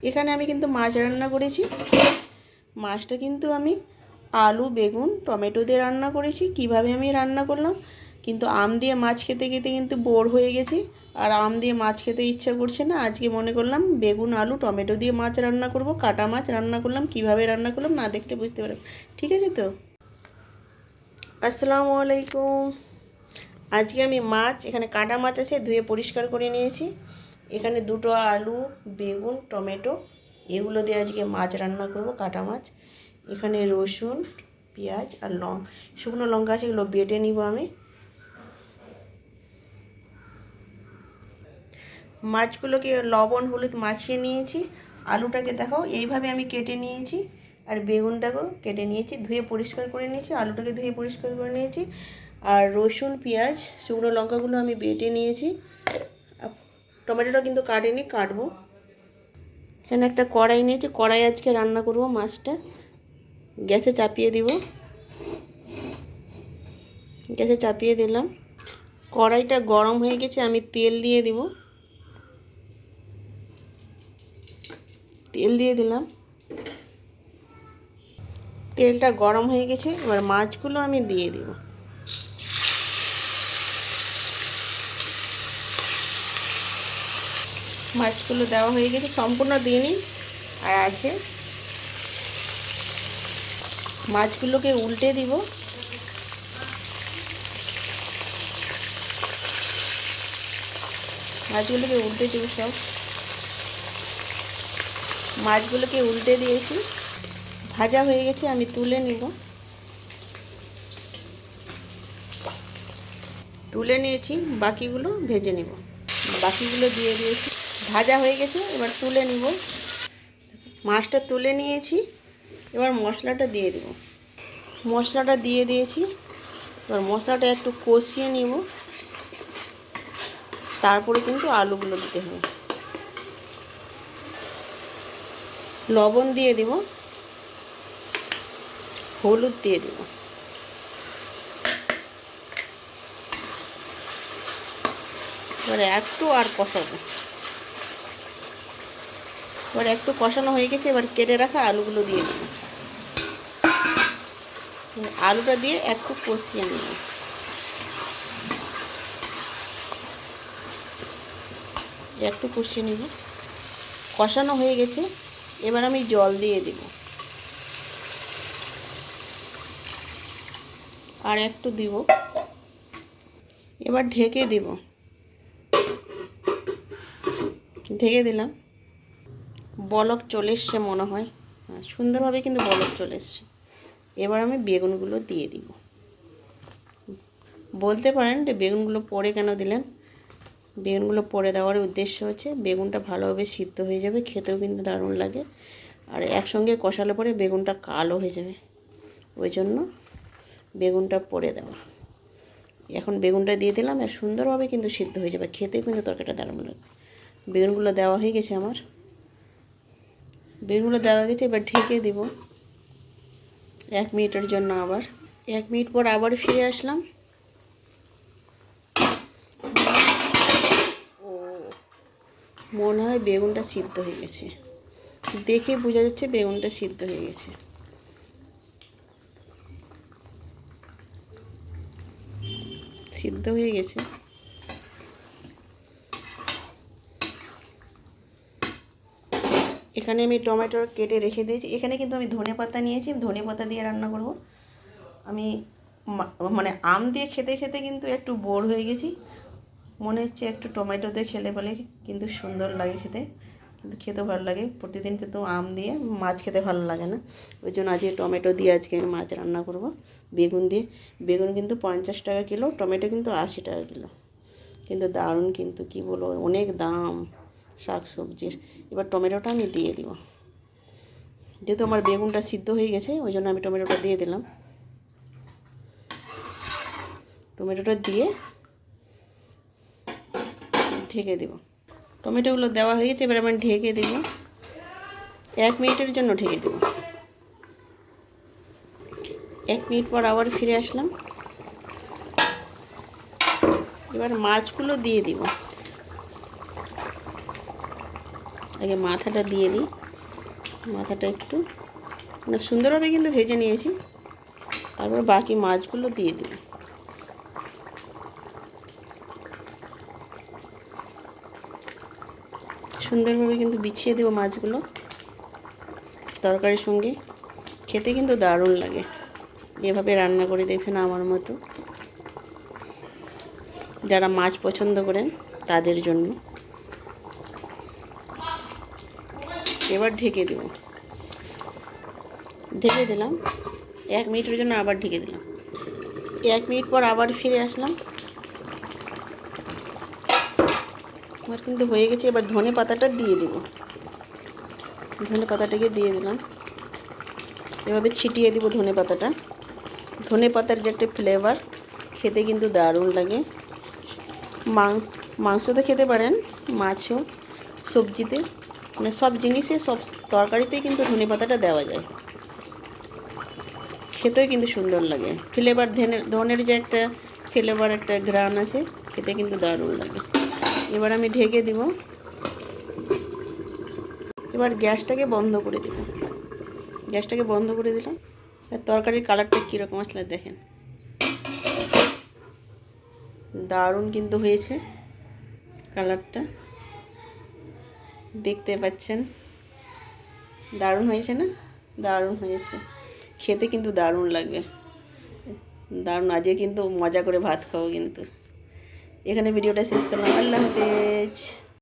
এখানে আমি কিন্তু মাছ রান্না করেছি। মাছটা কিন্তু আমি আলু, বেগুন, টমেটো দিয়ে রান্না করেছি। কীভাবে আমি রান্না করলাম? কিন্তু আম দিয়ে মাছ খেতে খেতে কিন্তু বোর হয়ে গেছি। আর আম দিয়ে মাছ খেতে ইচ্ছা করছে না। আজকে মনে করলাম বেগুন, আলু, টমেটো দিয়ে মাছ রান্না করব, কাটা মাছ রান্না করলাম, কীভাবে রান্না করলাম না দেখলে বুঝতে পারবেন ঠিক আছে তো? আসসালামু আলাইকুম। আজকে আমি মাছ, এখানে কাটা মাছ আছে, ধুয়ে পরিষ্কার করে নিয়েছি। এখানে দুটো আলু, বেগুন, টমেটো, এগুলো দিয়ে আজকে মাছ রান্না করব, কাটা মাছ। এখানে রসুন, পেঁয়াজ আর লং, শুকনো লঙ্কা আছে, এগুলো বেটে নিব আমি। মাছগুলোকে লবণ, হলুদ মাখিয়ে নিয়েছি। আলুটাকে দেখো, এইভাবে আমি কেটে নিয়েছি। আর বেগুনটাকেও কেটে নিয়েছি, ধুয়ে পরিষ্কার করে নিয়েছি, আলুটাকে ধুয়ে পরিষ্কার করে নিয়েছি। আর রসুন, পেঁয়াজ, শুকনো লঙ্কাগুলো আমি বেটে নিয়েছি। টমেটোটা কিন্তু কাটেনি, কাটবো। এখানে একটা কড়াই নিয়েছি, কড়াই আজকে রান্না করব মাছটা। গ্যাসে চাপিয়ে দিব। গ্যাসে চাপিয়ে দিলাম। কড়াইটা গরম হয়ে গেছে, আমি তেল দিয়ে দিব। তেল দিয়ে দিলাম। তেলটা গরম হয়ে গেছে, এবার মাছগুলো আমি দিয়ে দিব। মাছগুলো দেওয়া হয়ে গেছে, সম্পূর্ণ দিইনি আর আছে মাছগুলোকে উল্টে দিব। মাছগুলোকে উল্টে দিব সব। মাছগুলোকে উল্টে দিয়েছি। ভাজা হয়ে গেছে, আমি তুলে নিব। তুলে নিয়েছি, বাকিগুলো ভেজে নিব। বাকিগুলো দিয়ে দিয়েছি। ভাজা হয়ে গেছে, এবার তুলে নিব। মাছটা তুলে নিয়েছি, এবার মশলাটা দিয়ে দেব। মশলাটা দিয়ে দিয়েছি, এবার মশলাটা একটু কষিয়ে নিব। তারপরে কিন্তু আলুগুলো দিতে হবে। লবণ দিয়ে দিব, হলুদ দিয়ে দিব। এবার একটু আর কষাবো। এবার একটু কষানো হয়ে গেছে, এবার কেটে রাখা আলুগুলো দিয়ে দিব। আলুটা দিয়ে একটু কষিয়ে নেব। একটু কষিয়ে নেব। কষানো হয়ে গেছে, এবার আমি জল দিয়ে দিব। আর একটু দিব। এবার ঢেকে দিব। ঢেকে দিলাম। বলক চলে এসছে মনে হয়। হ্যাঁ সুন্দরভাবে কিন্তু বলক চলে এসছে। এবার আমি বেগুনগুলো দিয়ে দিব। বলতে পারেন যে বেগুনগুলো পরে কেন দিলেন? বেগুনগুলো পরে দেওয়ার উদ্দেশ্য হচ্ছে বেগুনটা ভালোভাবে সিদ্ধ হয়ে যাবে, খেতেও কিন্তু দারুণ লাগে। আর একসঙ্গে কষালে পরে বেগুনটা কালো হয়ে যাবে। ওই জন্য বেগুনটা পরে দেওয়া। এখন বেগুনটা দিয়ে দিলাম, আর সুন্দরভাবে কিন্তু সিদ্ধ হয়ে যাবে। খেতেও কিন্তু তরকারিটা দারুণ লাগবে। বেগুনগুলো দেওয়া হয়ে গেছে আমার। বেগুনগুলো দেওয়া গেছে, এবার ঢেকে দিব। এক মিনিটের জন্য আবার। এক মিনিট পর আবার ফিরে আসলাম। ও, মনে হয় বেগুনটা সিদ্ধ হয়ে গেছে। দেখে বোঝা যাচ্ছে বেগুনটা সিদ্ধ হয়ে গেছে। সিদ্ধ হয়ে গেছে। এখানে আমি টমেটো কেটে রেখে দিয়েছি। এখানে কিন্তু আমি ধনে পাতা নিয়েছি ধনে পাতা দিয়ে রান্না করব। আমি মানে আম দিয়ে খেতে খেতে কিন্তু একটু বোর হয়ে গেছি। মনে হচ্ছে একটু টমেটো দিয়ে খেলে বলে কিন্তু সুন্দর লাগে খেতে। কিন্তু খেতেও ভালো লাগে। প্রতিদিন কিন্তু আম দিয়ে মাছ খেতে ভালো লাগে না। ওই জন্য আজকে টমেটো দিয়ে আজকে আমি মাছ রান্না করব, বেগুন দিয়ে। বেগুন কিন্তু পঞ্চাশ টাকা কিলো, টমেটো কিন্তু আশি টাকা কিলো। কিন্তু দারুণ কিন্তু, কি বলব, অনেক দাম। শাক সবজির এবার টমেটোটা আমি দিয়ে দিব। যেহেতু আমার বেগুনটা সিদ্ধ হয়ে গেছে, ওই জন্য আমি টমেটোটা দিয়ে দিলাম। টমেটোটা দিয়ে ঢেকে দেব। টমেটোগুলো দেওয়া হয়ে গেছে, এবার আমি ঢেকে দেব। এক মিনিটের জন্য ঢেকে দেব। এক মিনিট পর আবার ফিরে আসলাম। এবার মাছগুলো দিয়ে দিব। আগে মাথাটা দিয়ে দিই। মাথাটা একটু মানে সুন্দরভাবে কিন্তু ভেজে নিয়েছি। তারপর বাকি মাছগুলো দিয়ে দিই। সুন্দরভাবে কিন্তু বিছিয়ে দেবো মাছগুলো তরকারির সঙ্গে। খেতে কিন্তু দারুণ লাগে। এভাবে রান্না করে দেখবেন আমার মতো। যারা মাছ পছন্দ করেন তাদের জন্য। এবার ঢেকে দেব। ঢেকে দিলাম। এক মিনিটের জন্য আবার ঢেকে দিলাম। এক মিনিট পর আবার ফিরে আসলাম। আমার কিন্তু হয়ে গেছে, এবার ধনে পাতাটা দিয়ে দেব। ধনে পাতাটাকে দিয়ে দিলাম। এভাবে ছিটিয়ে দিব ধনে পাতাটা। ধনে পাতার যে একটা ফ্লেভার খেতে কিন্তু দারুণ লাগে। মাংস তো খেতে পারেন, মাছও সবজিতে। মানে সব জিনিসে, সব তরকারিতেই কিন্তু ধনে পাতাটা দেওয়া যায়। খেতেও কিন্তু সুন্দর লাগে। ফ্লেভার ধনের ধনের যে একটা ফ্লেভার, একটা গ্রান আছে, খেতে কিন্তু দারুণ লাগে। এবার আমি ঢেকে দিব। এবার গ্যাসটাকে বন্ধ করে দিব। গ্যাসটাকে বন্ধ করে দিলাম। আর তরকারির কালারটা কীরকম আসলে দেখেন। দারুণ কিন্তু হয়েছে কালারটা। দেখতে পাচ্ছেন। দারুণ হয়েছে না? দারুণ হয়েছে। খেতে কিন্তু দারুণ লাগবে। দারুণ, আজকে কিন্তু মজা করে ভাত খাব কিন্তু। এখানে ভিডিওটা শেষ করলাম। আল্লাহ হাফেজ।